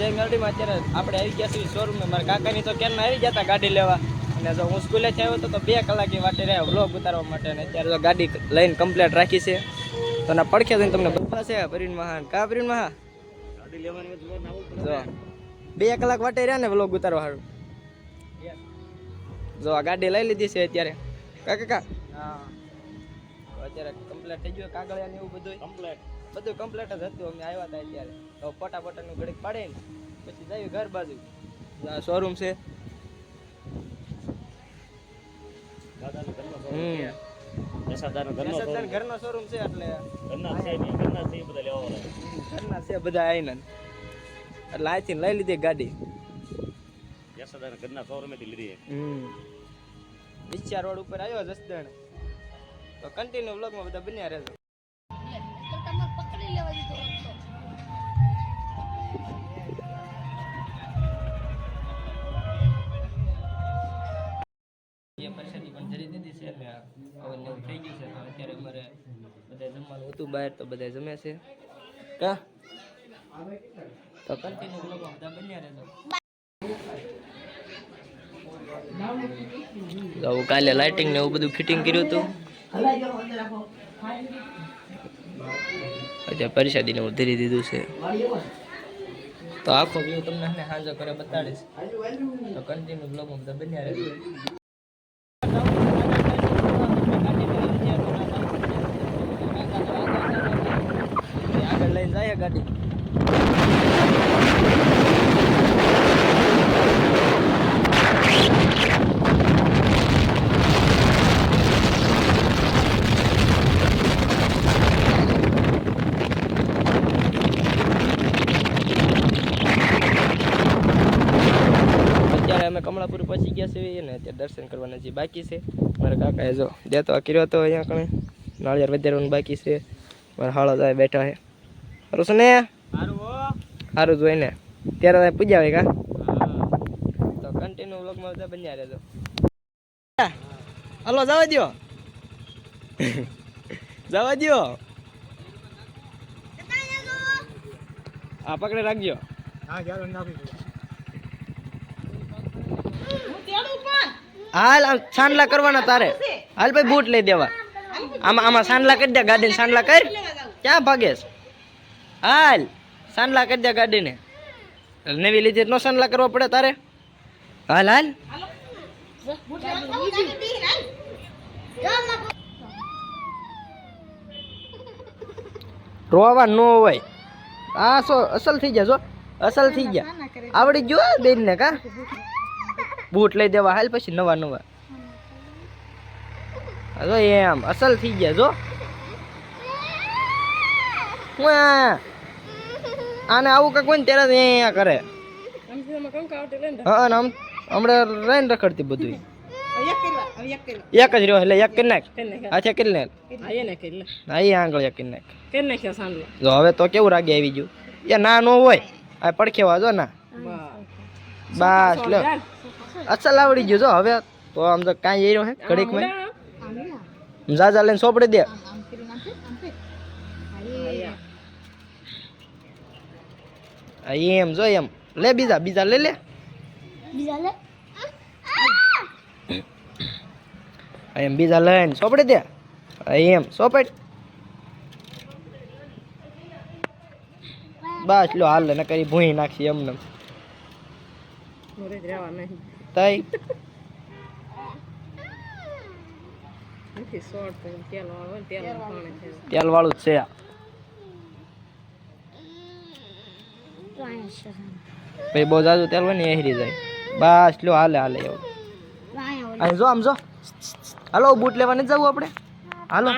જય મેલડીમાં અત્યારે આપણે આવી ગયા છીએ શોરૂમમાં મારા કાકાની તો ક્યારના આવી ગયા ગાડી લેવા. અને જો હું સ્કૂલેથી આવ્યો હતો તો બે કલાકની વાટે રહ્યા વ્લોગ ઉતારવા માટે. અને અત્યારે તો ગાડી લઈને કમ્પ્લેટ રાખી છે. તો ના પડખે થઈને તમને છે પરીન મહાન. કા પરિણ મહા? જો બે કલાક વાટે રહ્યા ને વ્લોગ ઉતારવા સારું જો આ ગાડી લઈ લીધી છે અત્યારે. કા કાકા? હા. અત્યારે કમ્પ્લેટ થઈ ગયું કાગળિયા ને એવું બધું કમ્પ્લેટ બધું કમ્પ્લીટ જ હતું. અમે આવ્યા હતા અત્યારે. તો ફોટાફોટાનું ઘડીક પાડે ને પછી જઈએ ઘર બાજુ. શોરૂમ છે. ઘરનો શોરૂમ છે. એટલે ઘરના છે બધા આવીને. એટલે અહીંથી લઈ લીધી ગાડી. ઘરના શોરૂમેથી લીધી હમ. વિચાર રોડ ઉપર આવ્યો જસદણ. તો કન્ટિન્યુ વ્લોગમાં બધા બન્યા રહેજો. એટલે હવે નવું થઈ ગયું છે. તો અત્યારે અમારે બધા જમવાનું હતું બહાર તો બધા જમે છે. કા? તો કન્ટિન્યુ વ્લોગમાં બધા બન્યા રહેતો તો કાલે લાઇટિંગ ને એવું બધું ફિટિંગ કર્યું હતું. અત્યારે પરિષદી ને ધરી દીધું છે. તો આખો વ્યૂ તમને સાંજો કરે બતાડીશ. તો કન્ટિન્યુ બ્લોગમાં બધા બન્યા રહેજો આગળ લઈને જાય ગાડી અત્યારે અમે કમળાપુર પહોંચી ગયા છીએ ને અત્યારે દર્શન કરવાના જે બાકી છે. મારા કાકાએ જો દેતો કર્યો હતો અહીંયા કણે. નાળિયેર વધારવાનું બાકી છે. મારા હાળો જાય બેઠા છે. સારું છે ને? સારું જોઈને ત્યારે પૂજા હોય કા? તો કન્ટિન્યુ વ્લોગમાં બધા બન્યા રહેજો. હલો જવા દો જવા દો આ પકડે રાખજો. હાલ આમ સાંડલા કરવાના તારે. હાલ ભાઈ બૂટ લઈ દેવા. આમાં આમાં સાંડલા કરી દે, ગાડીને સાંડલા કર. ક્યાં ભાગેશ? હાલ, સાંડલા કરી દે ગાડીને. નવી લીધી નો સાંડલા કરવા પડે તારે. હાલ હાલ. રોવા નો હોય. આ સો અસલ થઈ ગયા જો અસલ થઈ ગયા. આવડી ગયો બેન ને કા? બૂટ લઈ દેવા હાલ પછી નવા નવા. જો એમ અસલ થઈ ગયા જો. આને આવું કાંક હોય ને ત્યારે અહીંયા કરે. હા આમ હમણાં રહીને રખડતી બધું એક જ રહ્યો એટલે એક કરી નાખ. હાથે કરી નાખ. હા એ આંગળ એક કરી નાખ. જો હવે તો કેવું રાગે આવી ગયું. એ ના નો હોય. આ પડખેવા જો ના. બસ લ્યો. અસલ આવડી ગયું જો હવે. તો આમ તો કાંઈ રહ્યો હે ઘડીકમાં. જા લઈને સોપડી દે. એમ જો એમ. લે બીજા બીજા લે લે. બીજા લે. એમ બીજા લઈને સોપડી દે. એમ સોપડ. બસ લો હાલ ને કરી ભૂઈ નાખી એમને. તઈ તેલ વાળું જ છે ભાઈ બહુ જાજુ તેલ હોય ને એ હેરી જાય બસ લો હાલે હાલે એવું અહીં જો આમ જો હાલો બૂટ લેવા નથી જવું આપણે હાલો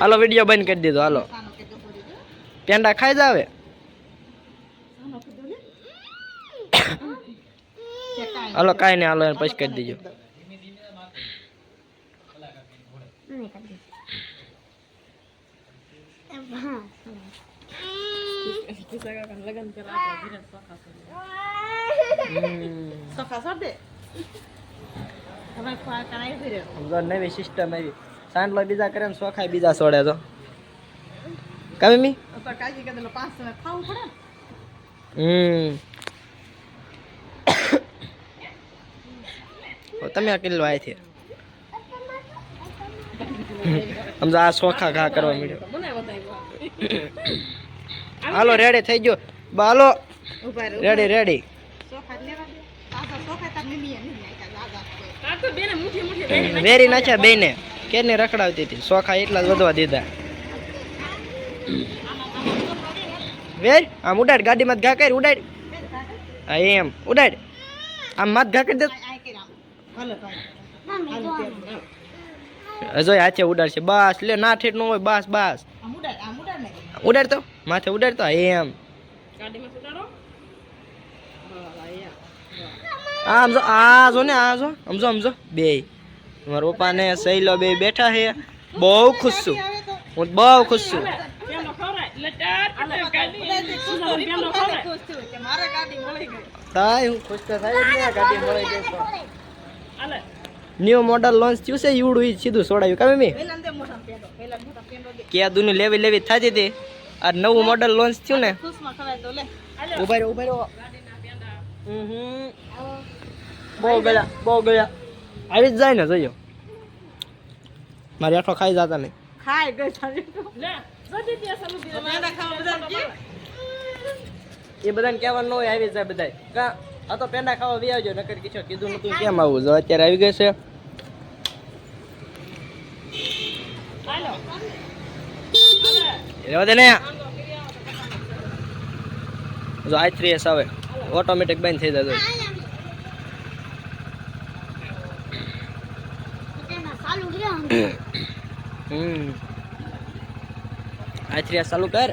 હાલો વિડિયો બંધ કરી દીધો હાલો પેંડા ખાઈ જ હાલો કાંઈ નહીં હાલો એને પછી કરી દેજો. નવી સિસ્ટમ આવી. સાંડલો બીજા કરે ને સોખાય બીજા સોડે તો. કા મમ્મી? હમ. તમે આ કિલ્લો આય છે આ સોખા ઘા કરવા મળ્યો હાલો રેડી થઈ ગયો. બાલો રેડી રેડી વેરી નાખ્યા બેને. કેને રખડાવતી હતી? સોખા એટલા જ વધવા દીધા. વેર આમ ઉડાડ, ગાડીમાં ઘા કરી, ઉડાડ. હા, એમ. ઉડાડ. આમ માથ ઘા કરી દે. હજોય હાથે ઉડાડશે. બસ લે ના ઠેઠ નો હોય બસ બસ. ઉડાડતો? માથે ઉડાડતો? એમ. આમ જો આ જો ને આ જો. સમજો સમજો બે. મારા પપ્પા ને સહેલો બે બેઠા છે. બહુ ખુશ છું. હું બહુ ખુશ છું. થાય. હું ખુશ તો થાય ગાડી મળી ગઈ ન્યુ મોડલ લોન્ચ થયું છે ઈવડું ઈ સીધું છોડાયું. કામ મી કે આ દુની લેવી લેવી થતી હતી. આ નવું મોડલ લોન્ચ થયું ને. ઊભા રહ્યો ઊભા રહ્યો હમ. હમ. બહુ ગયા બહુ ગયા આવી જ જાય ને જોયો. મારે આટલો ખાઈ જતા નહીં. એ બધાને કહેવાનું ન હોય આવી જાય બધા કા? આ તો પેંડા ખાવા બી આવજો નકર કીધું કીધું નતું. કેમ આવું? જો અત્યારે આવી ગઈ છે. રેવા દે ને. જો આઈ થ્રી એસ આવે. ઓટોમેટિક બંધ થઈ જાય હમ. આઈ થ્રી એસ ચાલુ કર.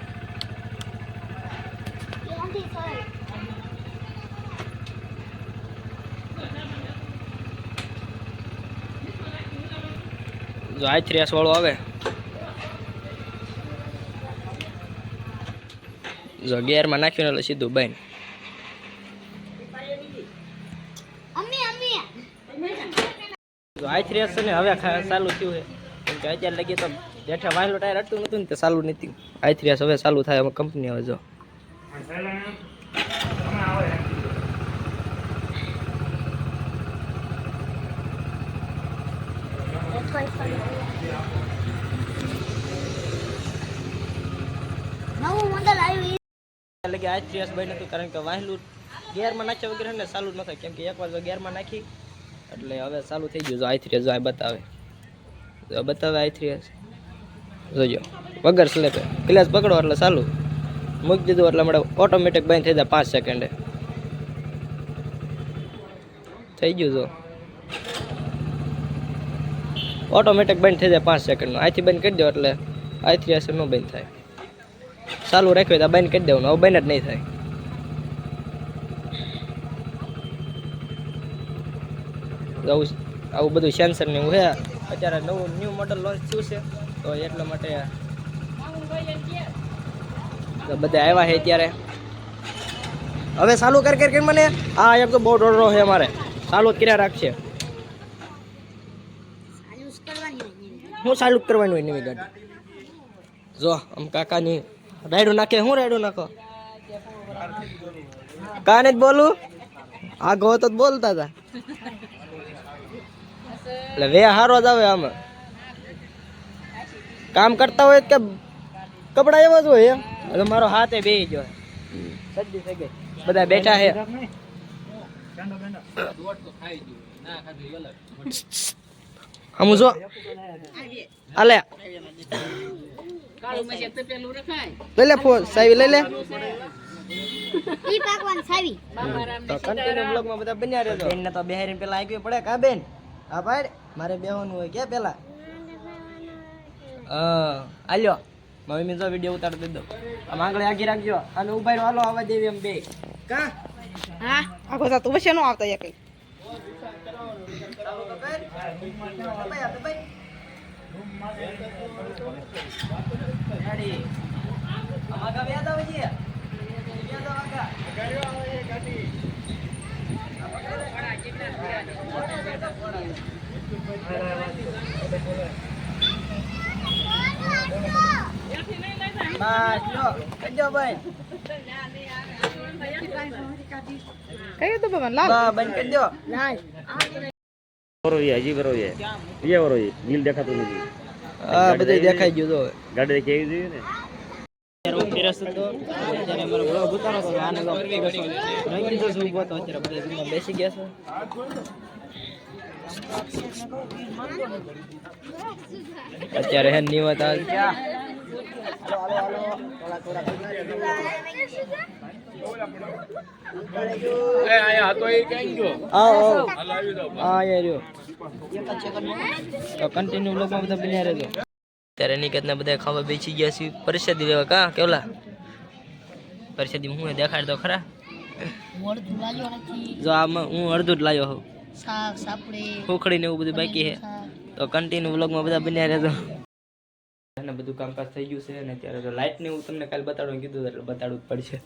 જો આઈ થ્રી વાળો આવે. જો ગેરમાં નાખ્યું એટલે સીધું બેન. અમ્મી જો આઈ છે ને હવે ચાલુ થયું છે. કેમ કે અત્યારે લગી તો બેઠા વાહેલો ટાયર અટતું નતું ને તે ચાલુ નથી આ થ્રેસ હવે ચાલુ થાય અમે કંપની હવે જો. નવું મોડલ આવ્યું ઈ. લગી આઈ થ્રી એસ બંધ કારણ કે વાહેલું ગેરમાં નાખ્યા વગર ને ચાલુ જ ન થાય. કેમ કે એકવાર જો ગેરમાં નાખી, એટલે હવે ચાલુ થઈ ગયું. જો આઈ થ્રી આ બતાવે. બતાવે આઈ થ્રી જોજો વગર સ્લેપે ક્લાસ પકડો એટલે ચાલુ. મૂકી દીધું એટલે મળે ઓટોમેટિક બંધ થઈ જાય પાંચ સેકન્ડે થઈ ગયું જો. ઓટોમેટિક બંધ થઈ જાય પાંચ સેકન્ડમાં અહીંથી બંધ કરી દો એટલે અહીંથી હશે ન બંધ થાય. ચાલુ રાખ્યું તો બંધ કરી દેવાનું. હવે બંધ જ નહીં થાય. આવું આવું બધું સેન્સર ને એવું છે. અત્યારે નવું ન્યૂ મોડલ લોન્ચ થયું છે. તો એટલા માટે બધા આવ્યા છે ત્યારે હવે ચાલુ કર કર કર મને. આ એક તો બહુ ડોડરો છે અમારે. ચાલુ જ કર્યા રાખશે ચાલુ જ કરવાની હોય ને. હું ચાલુ જ કરવાની હોય નવી ગાડી. જો, આમ કાકાની રાયડું નાખે, હું રાયડું નાખો? કાને જ બોલું? આ ગો તો જ બોલતા હતા. એટલે વે હારો જ આવે આમાં. કામ કરતા હોય કે કપડા એવા જ હોય એમ? એટલે મારો હાથે બે ગયો. સજ્જી થઈ ગઈ બધા બેઠા છે. આમ જો. આલે. લઈ લે ફોન સાવી લઈ લે. ઈ પાકવાની સાવી. તો કન્ટિન્યુ બ્લોગમાં બધા બન્યા રહેજો. બેન ને તો બેહારીને પેલા આગવી પડે કા બેન આ ભાઈ મારે બેહવાનું હોય કે પેલા? હા આલ્યો. મમ્મી મેં જો વીડિયો ઉતારી દીધો. આમ આગળ આગી રાખજો. અને ઊભા રહ્યો હાલો આવા દેવી એમ બે. કા? હા. આખો સાતું વચ્ચે નો આવતા યા કઈ રેડી અમાગા યાદ આવે છે યાદ આવે બસ લો કજો ભાઈ કયું તો ભગવાન લાલ બા બંધ કરી દો હજી વરોઈએ બીજા વરોઈએ વ્હીલ દેખાતું નથી. હા બધું દેખાઈ ગયું તો ગાડી જોઈએ ને? છે. બેસી ગયા છે. અત્યારે હે નિવત કન્ટિન્યુ બ્લોગમાં બધા બન્યા રહેજો ત્યારે નિકેતને બધા ખાવા બેસી ગયા છે પરિષદી લેવા કા? કેવલા? પરિષદી હું દેખાડ ખરા? જો આમાં હું અડધું જ લાવ્યો હોઉં. ખોખડી ને એવું બધું બાકી છે. તો કન્ટિન્યુ વ્લોગમાં બધા બન્યા રહેજો. અને બધું કામકાજ થઈ ગયું છે અને ત્યારે તો લાઇટ ને હું તમને કાલે બતાડવાનું કીધું એટલે બતાડવું જ પડશે.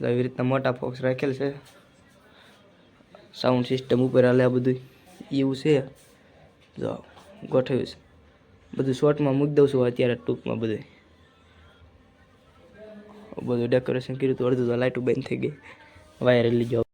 તો એવી રીતના મોટા ફોક્સ રાખેલ છે. સાઉન્ડ સિસ્ટમ ઉપર હાલે આ બધું એવું છે. જો, ગોઠવ્યું છે. બધું શોર્ટમાં મૂકી દઉં છું અત્યારે ટૂંકમાં બધું બધું ડેકોરેશન કર્યું હતું, અડધું તો લાઇટો બંધ થઈ ગઈ. વાયર લીધો